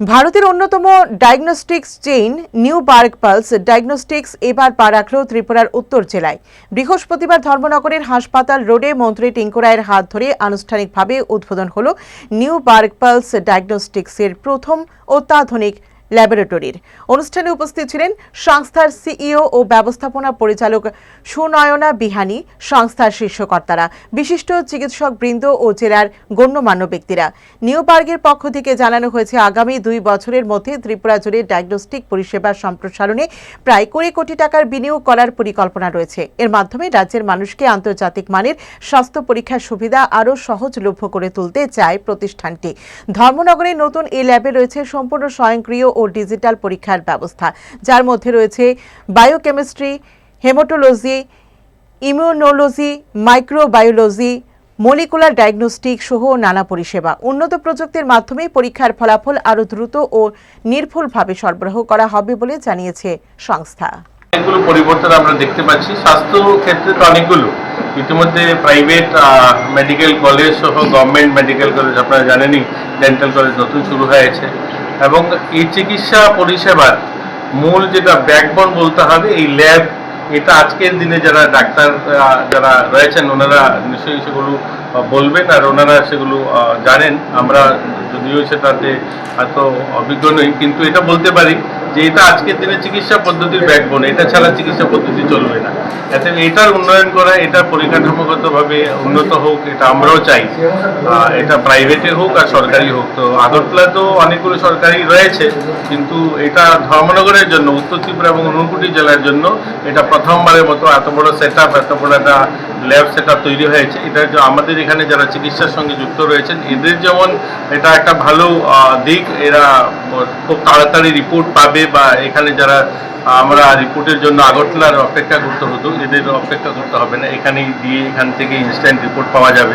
ভারতের অন্যতম diagnostics chain Neuberg pulse diagnostics এবার পা রাখল ত্রিপুরার উত্তর জেলায়। বৃহস্পতিবার ধর্মনগরের হাসপাতাল রোডে মন্ত্রী টিঙ্কু রায়ের হাত ধরে আনুষ্ঠানিকভাবে উদ্বোধন হল নিউ বার্গ পালস ডায়াগনস্টিক্সের প্রথম অত্যাধুনিক ল্যাবরেটরির। অনুষ্ঠানে উপস্থিত ছিলেন সংস্থার সিইও ও ব্যবস্থাপনা পরিচালক সুনয়না বিহানি, সংস্থার শীর্ষকর্তারা, বিশিষ্ট চিকিৎসক বৃন্দ ও জেলার গণ্যমান্য ব্যক্তিরা। নিউ পার্কের পক্ষ থেকে জানানো হয়েছে, আগামী দুই বছরের মধ্যে ত্রিপুরা জুড়ে ডায়াগনস্টিক পরিষেবার সম্প্রসারণে প্রায় কুড়ি কোটি টাকার বিনিয়োগ করার পরিকল্পনা রয়েছে। এর মাধ্যমে রাজ্যের মানুষকে আন্তর্জাতিক মানের স্বাস্থ্য পরীক্ষার সুবিধা আরও সহজলভ্য করে তুলতে চায় প্রতিষ্ঠানটি। ধর্মনগরে নতুন এই ল্যাবে রয়েছে সম্পূর্ণ স্বয়ংক্রিয় ও ডিজিটাল পরীক্ষার ব্যবস্থা, যার মধ্যে রয়েছে biochemistry haematology immunology microbiology molecular diagnostic সহ নানা পরিষেবা। উন্নত প্রযুক্তির মাধ্যমে পরীক্ষার ফলাফল আরও দ্রুত ও নির্ভুলভাবে সরবরাহ করা হবে বলে জানিয়েছে সংস্থা। অনেকগুলো পরিবর্তন আমরা দেখতে পাচ্ছি। স্বাস্থ্য ক্ষেত্রে তো অনেকগুলো। ইতিমধ্যে প্রাইভেট মেডিকেল কলেজ সহ গভর্নমেন্ট মেডিকেল কলেজ আপনারা জানেনই ডেন্টাল কলেজ নতুন শুরু হয়েছে। এবং এই চিকিৎসা পরিষেবার মূল যেটা ব্যাকবন বলতে হবে, এই ল্যাব এটা আজকের দিনে যারা ডাক্তার যারা রয়েছেন, ওনারা নিশ্চয়ই সেগুলো বলবেন আর ওনারা সেগুলো জানেন। আমরা যদিও সেটাতে এত অভিজ্ঞ নই, কিন্তু এটা বলতে পারি যে এটা আজকের দিনে চিকিৎসা পদ্ধতির ব্যাকবোন এটা ছাড়া চিকিৎসা পদ্ধতি চলবে না। এতে এটার উন্নয়ন করা, এটা পরিকাঠামোগতভাবে উন্নত হোক, এটা আমরাও চাই। এটা প্রাইভেটে হোক আর সরকারি হোক। তো আগরতলা তো অনেকগুলো সরকারি রয়েছে, কিন্তু এটা ধর্মনগরের জন্য, উত্তর ত্রিপুরা এবং ঊনকোটি জেলার জন্য এটা প্রথমবারের মতো এত বড় সেট আপ এত বড় একটা ল্যাব সেট তৈরি হয়েছে। এটা আমাদের এখানে যারা চিকিৎসার সঙ্গে যুক্ত রয়েছেন, এদের যেমন এটা একটা ভালো দিক, এরা খুব তাড়াতাড়ি রিপোর্ট পাবে বা এখানে যারা আমরা রিপোর্টের জন্য আগরতলার অপেক্ষা করতে হতো এদের অপেক্ষা করতে হবে না এখানে দিয়ে এখান থেকে ইনস্ট্যান্ট রিপোর্ট পাওয়া যাবে।